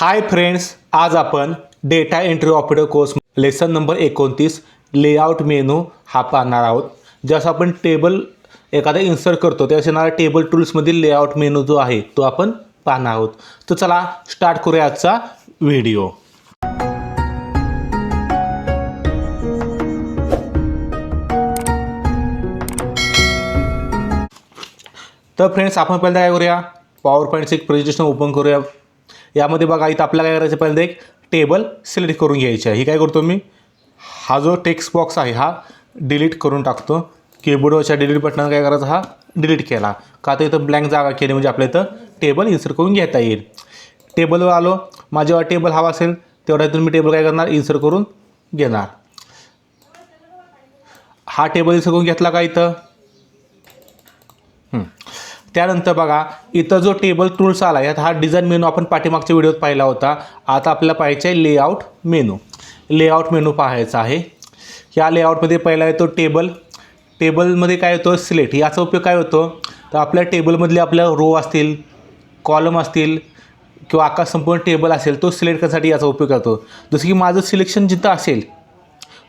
हाय friends आज आपण data entry operator course lesson number एकोणतीस लेआउट मेनू हा पाहणार आहोत. जसं आपण टेबल एखादा इन्सर्ट करतो त्यास येणारा टेबल टूल्समधील लेआउट मेनू जो आहे तो आपण पाहणार आहोत. तर चला स्टार्ट करूया आजचा व्हिडिओ. तर फ्रेंड्स आपण पहिल्यांदा काय करूया? पॉवर पॉईंटचं एक प्रेझेंटेशन ओपन करूया. यामध्ये बघा इथं आपल्याला काय करायचं पहिल्यांदा एक टेबल सिलेक्ट करून घ्यायची आहे. ही काय करतो मी? हा जो टेक्स्ट बॉक्स आहे हा डिलीट करून टाकतो. कीबोर्डवरच्या डिलीट बटनानं काय करायचं? हा डिलीट केला. का तर इथं ब्लँक जागा केली म्हणजे आपल्या इथं टेबल इन्सर्ट करून घेता येईल. टेबलवर आलो. माझ्यावर टेबल हवा असेल तेवढा इथून मी टेबल काय करणार? इन्सर्ट करून घेणार. हा टेबल इन्सर्ट करून घेतला का इथं? त्यानंतर बघा इथं जो टेबल टूल्स आला यात हा डिझाईन मेनू आपण पाठीमागच्या व्हिडिओत पाहिला होता. आता आपल्याला पाहायचं आहे लेआउट मेनू लेआउट मेनू पाहायचा आहे. या लेआउटमध्ये पहिला येतो टेबल टेबलमध्ये काय होतं? सिलेक्ट याचा उपयोग काय होतो? तर आपल्या टेबलमधले आपल्या रो असतील कॉलम असतील किंवा आकाश संपूर्ण टेबल असेल तो सिलेक्ट करण्यासाठी याचा उपयोग करतो. जसं की माझं सिलेक्शन जिथं असेल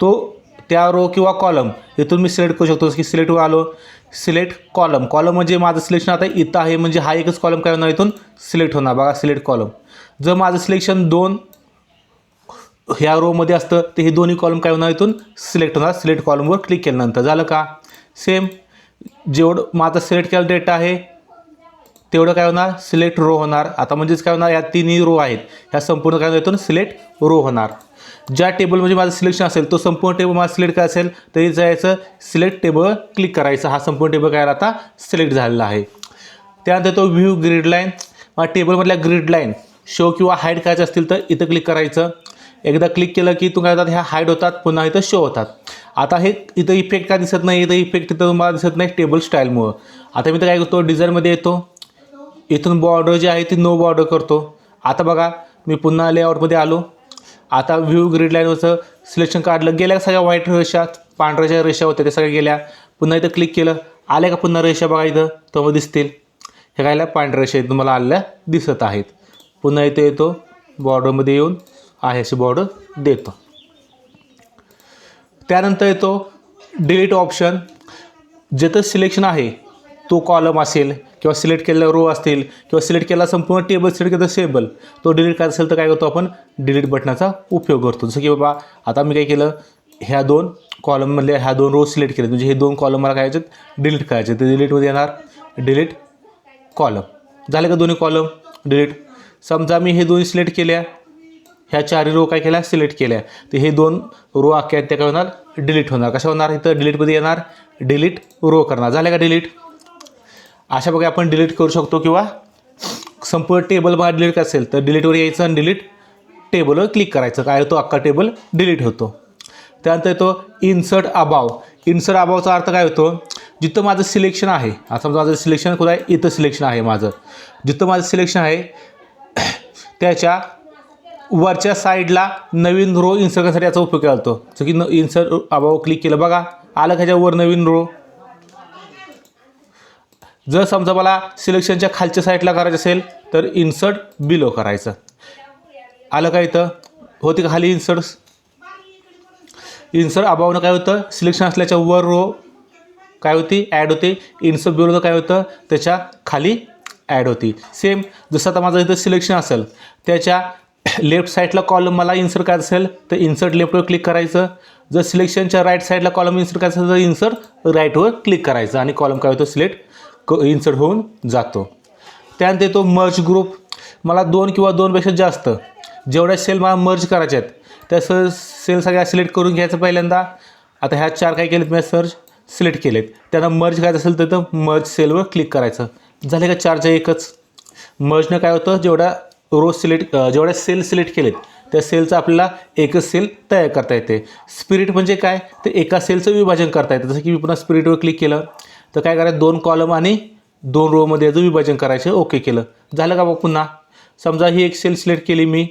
तो त्या रो किंवा कॉलम इथून मी सिलेक्ट करू शकतो. की सिलेक्टवर आलो सिलेक्ट कॉलम कॉलम म्हणजे माझं सिलेक्शन आता इथं आहे म्हणजे हा एकच कॉलम काय होणार इथून? सिलेक्ट होणार. बघा सिलेक्ट कॉलम जर माझं सिलेक्शन दोन ह्या रोमध्ये असतं तर हे दोन्ही कॉलम काय होणार इथून? सिलेक्ट होणार. सिलेक्ट कॉलमवर क्लिक केल्यानंतर. झालं का? सेम जेवढं माझा सिलेक्ट केलेला डेटा आहे तेवढं काय होणार? सिलेक्ट रो होणार. आता म्हणजेच काय होणार? या तिन्ही रो आहेत. ह्या संपूर्ण काय होणार? सिलेक्ट रो होणार. ज्या टेबलमध्ये माझं सिलेक्शन असेल तो संपूर्ण टेबल माझा सिलेक्ट काय असेल तरी जायचं सिलेक्ट टेबल क्लिक करायचं. हा संपूर्ण टेबल काय आता? सिलेक्ट झालेला आहे. त्यानंतर तो व्ह्यू ग्रीड लाईन मग टेबलमधल्या ग्रीड लाईन शो किंवा हाईड करायचं असतील तर इथं क्लिक करायचं. एकदा क्लिक केलं की तुम्हाला काय होतात? ह्या हाईड होतात. पुन्हा इथं शो होतात. आता हे इथं इफेक्ट काय दिसत नाही? इथं इफेक्ट इथं तुम्हाला दिसत नाही टेबल स्टाईलमुळं आता मी तर काय करतो? डिझाईनमध्ये येतो. इथून बॉर्डर जी आहे ती नो बॉर्डर करतो. आता बघा मी पुन्हा लेआउटमध्ये आलो. आता व्ह्यू ग्रीड लाईनवरचं सिलेक्शन काढलं. गेल्या सगळ्या व्हाईट रेषा पांढऱ्याच्या रेषा होत्या त्या सगळ्या गेल्या. पुन्हा इथं क्लिक केलं. आल्या का पुन्हा रेषा बघा इथं? तो दिसतील. हे कायला पांढऱ्या रेषा इथून मला आलेल्या दिसत आहेत. पुन्हा इथे येतो. बॉर्डरमध्ये येऊन आहे अशी बॉर्डर देतो. त्यानंतर येतो डिलीट ऑप्शन जिथं सिलेक्शन आहे तो कॉलम असेल किंवा सिलेक्ट केलेला रो असतील किंवा सिलेक्ट केलेला संपूर्ण टेबल सिलेक्ट केलं टेबल तो डिलीट करायचा असेल तर काय करतो आपण? डिलीट बटनाचा उपयोग करतो. जसं की बाबा आता मी काय केलं? ह्या दोन कॉलममधले ह्या दोन रो सिलेक्ट केले. म्हणजे हे दोन कॉलम मला काय डिलीट करायचे. ते डिलीटमध्ये येणार. डिलीट कॉलम झाले का दोन्ही कॉलम डिलीट समजा मी हे दोन्ही सिलेक्ट केल्या. ह्या चारही रो काय केल्या? सिलेक्ट केल्या. तर हे दोन रो अख्ख्या आहेत त्या काय होणार? डिलीट होणार. कशा होणार? इथं डिलीटमध्ये येणार. डिलीट रो करणार. झालं का डिलीट अशा प्रकारे आपण डिलीट करू शकतो किंवा संपूर्ण टेबल मला डिलीट असेल तर डिलीटवर यायचं आणि डिलीट टेबलवर क्लिक करायचं. काय होतो? अख्खा टेबल डिलीट होतो. त्यानंतर येतो इन्सर्ट अबाव इन्सर्ट अबावचा अर्थ काय होतो? जिथं माझं सिलेक्शन आहे आता समजा माझं सिलेक्शन कुठं आहे? इथं सिलेक्शन आहे माझं. जिथं माझं सिलेक्शन आहे त्याच्या वरच्या साईडला नवीन रो इन्सर्ट करण्यासाठी याचा उपयोग केला जातो. जसं की न इन्सर्ट अबाव क्लिक केलं बघा. आलं ह्याच्यावर नवीन रो जर समजा मला सिलेक्शनच्या खालच्या साईडला करायचं असेल तर इन्सर्ट बिलो करायचं. आलं का इथं? होती का खाली इन्सर्ट इन्सर्ट अबावनं काय होतं? सिलेक्शन असल्याच्या वर रो काय होती? ॲड होते. इन्सर्ट बिलो काय होतं? त्याच्याखाली ॲड होती. सेम जसं आता माझं इथं सिलेक्शन असेल त्याच्या लेफ्ट साईडला कॉलम मला इन्सर्ट करायचं असेल तर इन्सर्ट लेफ्टवर क्लिक करायचं. जर सिलेक्शनच्या राईट साईडला कॉलम इन्सर्ट करायचं असेल तर इन्सर्ट राईटवर क्लिक करायचं. आणि कॉलम काय होतं? सिलेक्ट क इन्सर्ट होऊन जातो. त्यानंतर येतो मर्ज ग्रुप मला दोन किंवा दोनपेक्षा जास्त जेवढ्या सेल मला मर्ज करायच्या आहेत त्या स सेल सगळ्या सिलेक्ट करून घ्यायचं पहिल्यांदा. आता ह्या चार काय केलेत मी सर्च सिलेक्ट केलेत. त्यांना मर्ज करायचं असेल तर मर्ज सेलवर क्लिक करायचं. झाले का चारच्या एकच? मर्जनं काय होतं जेवढ्या रो सिलेक्ट जेवढ्या सेल सिलेक्ट केलेत त्या सेलचं आपल्याला एकच सेल तयार करता येते. स्पिरिट म्हणजे काय? तर एका सेलचं विभाजन करता येतं. जसं की मी पुन्हा स्पिरिटवर क्लिक केलं. तर काय करायचं? दोन कॉलम आणि दोन रोमध्ये याचं विभाजन करायचं. ओके केलं. झालं का बघ पुन्हा? समजा ही एक सेल सिलेक्ट केली मी.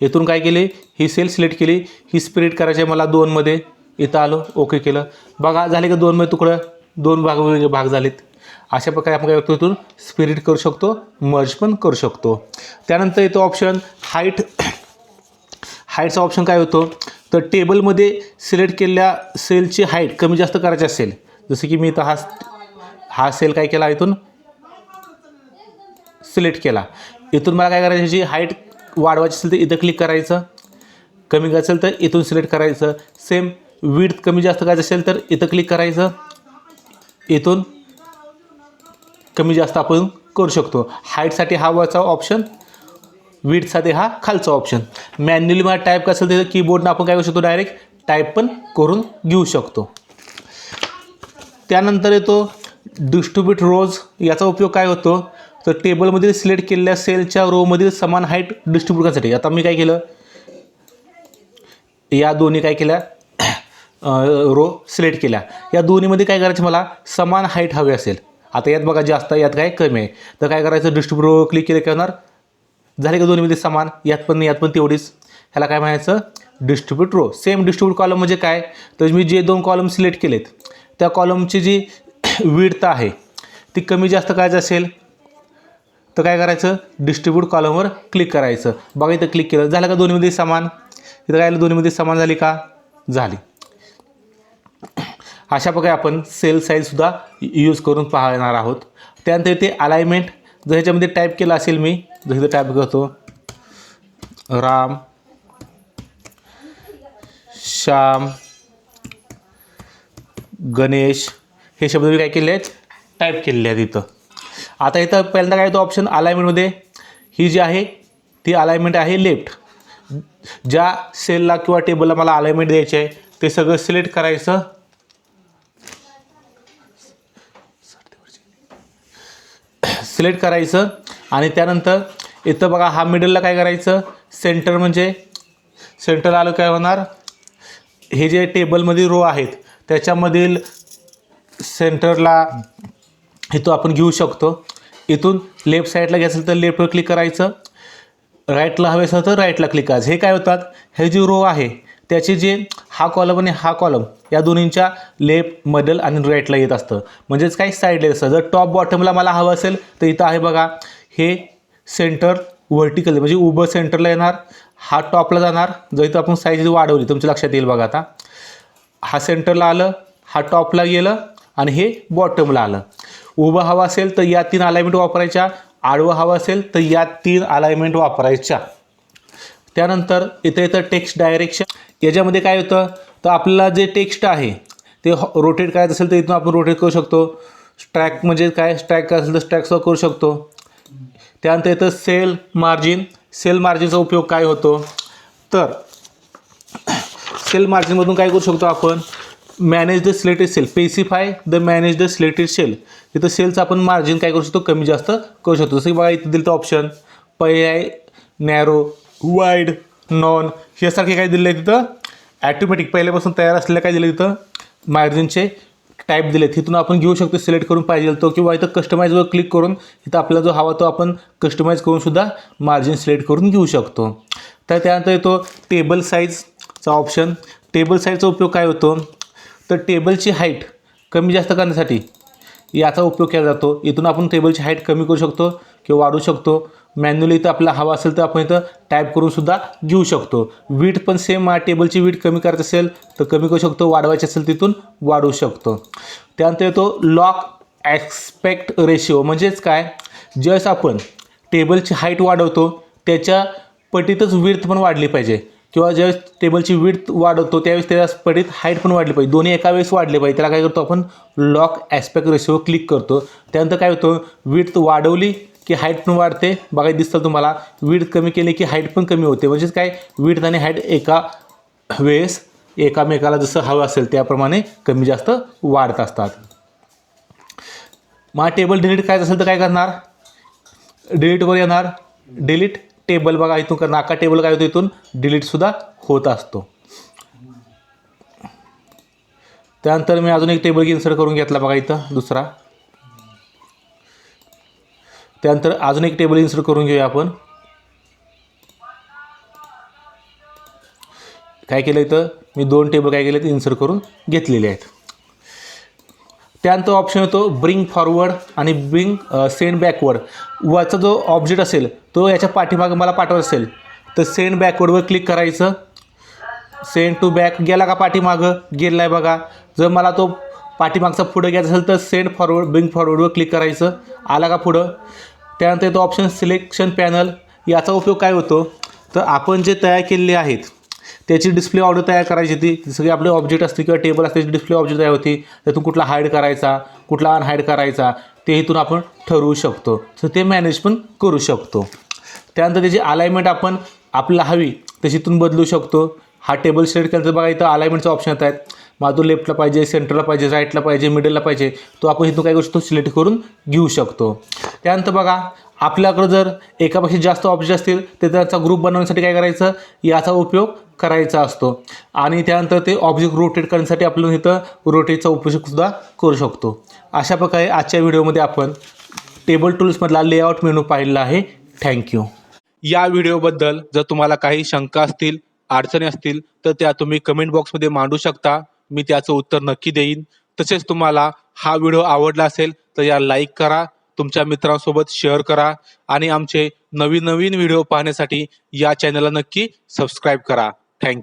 इथून काय केले? ही सेल सिलेक्ट केली. ही स्प्रेड करायची आहे मला दोनमध्ये इथं आलो. ओके केलं. बघा झाले का दोनमध्ये तुकडं? दोन भाग वेगळे भाग झालेत. अशा प्रकारे आपण काय करतो इथून? स्पिरिट करू शकतो. मर्ज पण करू शकतो. त्यानंतर येतो ऑप्शन हाईट हाईटचा ऑप्शन काय होतो? तर टेबलमध्ये सिलेक्ट केलेल्या सेलची हाईट कमी जास्त करायची असेल जसं की मी इथं हा हा सेल काय केला इथून? सिलेक्ट केला. इथून मला काय करायचं जी हाईट वाढवायची असेल तर इथं क्लिक करायचं. कमी असेल तर इथून सिलेक्ट करायचं. सेम विड्थ कमी जास्त करायचं असेल तर इथं क्लिक करायचं. इथून कमी जास्त आपण करू शकतो. हाईटसाठी हा वरचा ऑप्शन विडसाठी हा खालचा ऑप्शन मॅन्युअली मला टाईप कसं ते कीबोर्डनं आपण काय करू शकतो डायरेक्ट टाईप पण करून घेऊ शकतो. त्यानंतर येतो डिस्ट्रीब्यूट रोज याचा उपयोग काय होतो? तर टेबलमधील सिलेक्ट केलेल्या सेलच्या रोमधील समान हाईट डिस्ट्रीब्यूट करण्यासाठी. आता मी काय केलं? या दोन्ही काय केल्या? रो सिलेक्ट केल्या. या दोन्हीमध्ये काय करायचं मला? समान हाईट हवी असेल. आता यात बघा जास्त यात काय कमी आहे. तर काय करायचं? डिस्ट्रीब्यूट रो क्लिक केलं काय होणार? झाले का दोन्हीमध्ये समान? यात पण नाही, यात पण तेवढीच. ह्याला काय म्हणायचं? Distribute row same distribute column म्हणजे काय? तर मी जे दोन कॉलम सिलेक्ट केलेत त्या कॉलमची जी विडता आहे ती कमी जास्त करायचं असेल? तर काय करायचं? डिस्ट्रीब्यूट कॉलमवर क्लिक करायचं. बघा इथं क्लिक केलं. झालं का दोन्हीमध्ये समान? इथं काय दोन्हीमध्ये समान झाली का? झाली. अशा प्रकारे आपण सेल साईजसुद्धा यूज करून पाहणार आहोत. त्यानंतर इथे अलाइनमेंट जर ह्याच्यामध्ये टाईप केलं असेल मी जसं इथं टाईप करतो. राम श्याम गणेश हे शब्द मी काय केले आहेत टाईप केलेले आहेत इथं. आता इथं पहिल्यांदा काय येतो ऑप्शन अलायमेंटमध्ये ही जी आहे ती अलायमेंट आहे लेफ्ट ज्या सेलला किंवा टेबलला मला अलायमेंट द्यायचे आहे ते सगळं सिलेक्ट करायचं. सिलेक्ट करायचं. आणि त्यानंतर इथं बघा हा मिडलला काय करायचं? सेंटर म्हणजे सेंटर आलं काय होणार? हे जे टेबलमध्ये रो आहेत त्याच्यामधील सेंटरला इथं आपण घेऊ शकतो. इथून लेफ्ट साईडला घ्यायचं तर लेफ्टवर क्लिक करायचं. राईटला हवे असेल तर राईटला क्लिक करायचं. हे काय होतात? हे जे रो आहे त्याचे जे हा कॉलम आणि हा कॉलम या दोन्हींच्या लेफ्ट मधल आणि राईटला येत असतं. म्हणजेच काही साईडला येत असतं. जर टॉप बॉटमला मला हवं असेल तर इथं आहे बघा हे सेंटर व्हर्टिकल म्हणजे उभं सेंटरला येणार हा टॉपला जाणार जर इथं आपण साईज वाढवली तुमच्या लक्षात येईल बघा आता. हा सेंटरला आलं हा टॉपला गेलं आणि हे बॉटमला आलं. उभं हवं असेल तर या तीन अलाइनमेंट वापरायच्या आडवं हवं असेल तर या तीन अलाइनमेंट वापरायच्या. त्यानंतर इथं येतं टेक्स्ट डायरेक्शन याच्यामध्ये काय होतं तर आपल्याला जे टेक्स्ट आहे ते रोटेट करायचं असेल तर इथून आपण रोटेट करू शकतो. स्ट्रॅक म्हणजे काय? स्ट्रॅक असेल तर स्ट्रॅकसुद्धा करू शकतो. त्यानंतर येतं सेल मार्जिन. सेल मार्जिनचा उपयोग काय होतो? तर सेल मार्जिनमधून काय करू शकतो आपण? Manage the selected cell. Specify the manage the selected cell. तिथं सेलचं आपण मार्जिन काय करू शकतो? कमी जास्त करू शकतो. जसं की बघा इथं दिलं तर ऑप्शन पर्याय नॅरो वाईड नॉन यासारखे काय दिले आहे तिथं? ॲटोमॅटिक पहिल्यापासून तयार असलेलं काय दिलं तिथं? मार्जिनचे टाईप दिलेत तिथून आपण घेऊ शकतो सिलेक्ट करून पाहिजे तो किंवा इथं कस्टमाइजवर क्लिक करून इथं आपला जो हवा तो आपण कस्टमाइज करूनसुद्धा मार्जिन सिलेक्ट करून घेऊ शकतो. तर त्यानंतर येतो टेबल साईजचा ऑप्शन टेबल साईजचा उपयोग काय होतो? तर टेबलची हाईट कमी जास्त करण्यासाठी याचा उपयोग केला जातो. इथून आपण टेबलची हाईट कमी करू शकतो किंवा वाढवू शकतो. मॅन्युअली इथं आपल्याला हवा असेल तर आपण इथं टाईप करूनसुद्धा घेऊ शकतो. वीट पण सेम टेबलची वीट कमी करायची असेल तर कमी करू शकतो. वाढवायची असेल तिथून वाढवू शकतो. त्यानंतर येतो लॉक ॲक्सपेक्ट रेशिओ म्हणजेच काय? ज्यावेळेस आपण टेबलची हाईट वाढवतो त्याच्या पटीतच विर्थ पण वाढली पाहिजे. किंवा ज्यावेळेस टेबलची विड्थ वाढवतो त्यावेळेस त्याला स्पडीत हाईट पण वाढली पाहिजे. दोन्ही एका वेळेस वाढले पाहिजे. त्याला काय करतो आपण? लॉक ॲस्पेक्ट रेशिओ क्लिक करतो. त्यानंतर काय होतं? विड्थ वाढवली की हाईट पण वाढते. बघायला दिसतं तुम्हाला विड्थ कमी केली की हाईट पण कमी होते. म्हणजेच काय? विड्थ आणि हाईट एका वेळेस एकामेकाला जसं हवं असेल त्याप्रमाणे कमी जास्त वाढत असतात. मग टेबल डिलीट करायचं असेल तर काय करणार? डिलीटवर येणार. डिलीट टेबल बघा इथून करणार अख्खा टेबल काय होतो इथून? डिलीटसुद्धा होत असतो. त्यानंतर मी अजून एक टेबल इन्सर्ट करून घेतला बघा इथं दुसरा. त्यानंतर अजून एक टेबल इन्सर्ट करून घेऊया आपण. काय केलं इथं? मी दोन टेबल काय केले इन्सर्ट करून घेतलेले आहेत. त्यानंतर ऑप्शन येतो ब्रिंग फॉरवर्ड आणि ब्रिंग सेंड बॅकवर्ड वरचा जो ऑब्जेक्ट असेल तो याच्या पाठीमागं मला पाठवायचा असेल तर सेंड बॅकवर्डवर क्लिक करायचं. सेंड टू बॅक गेला का पाठीमागं? गेला आहे बघा. जर मला तो पाठीमागचा पुढं घ्यायचा असेल तर सेंड फॉरवर्ड ब्रिंग फॉरवर्डवर क्लिक करायचं. आला का पुढं? त्यानंतर येतो ऑप्शन सिलेक्शन पॅनल याचा उपयोग काय होतो? तर आपण जे तयार केलेले आहेत त्याची डिस्प्ले ऑर्डर तयार करायची ती सगळे आपले ऑब्जेक्ट असते किंवा टेबल असते त्याची डिस्प्ले ऑब्जेक्ट तयार होती. त्यातून कुठला हाईड करायचा कुठला अनहाईड करायचा ते इथून आपण ठरवू शकतो. तर ते मॅनेज पण करू शकतो. त्यानंतर त्याची अलाइनमेंट आपण आपल्याला हवी त्याच्यातून बदलू शकतो. हा टेबल सिलेक्ट केल्यानंतर बघा इथं अलाइनमेंटचा ऑप्शन येत आहेत. मग तो लेफ्टला पाहिजे सेंटरला पाहिजे राईटला पाहिजे मिडलला पाहिजे. तो आपण इथून काय करू शकतो सिलेक्ट करून घेऊ शकतो. त्यानंतर बघा आपल्याकडं जर एकापेक्षा जास्त ऑब्जेक्ट असतील तर त्याचा ग्रुप बनवण्यासाठी काय करायचं? याचा उपयोग करायचा असतो. आणि त्यानंतर ते ऑब्जेक्ट रोटेट करण्यासाठी आपण इथं रोटेटचा उपयोगसुद्धा करू शकतो. अशा प्रकारे आजच्या व्हिडिओमध्ये आपण टेबल टूल्समधला लेआउट मेनू पाहिलेला आहे. थँक्यू या व्हिडिओबद्दल जर तुम्हाला काही शंका असतील अडचणी असतील तर त्या तुम्ही कमेंट बॉक्समध्ये मांडू शकता. मी त्याचं उत्तर नक्की देईन. तसेच तुम्हाला हा व्हिडिओ आवडला असेल तर या लाईक करा. तुमच्या मित्रांसोबत शेअर करा. आणि आमचे नवीन नवीन व्हिडिओ पाहण्यासाठी या चॅनलला नक्की सबस्क्राईब करा. थँक्यू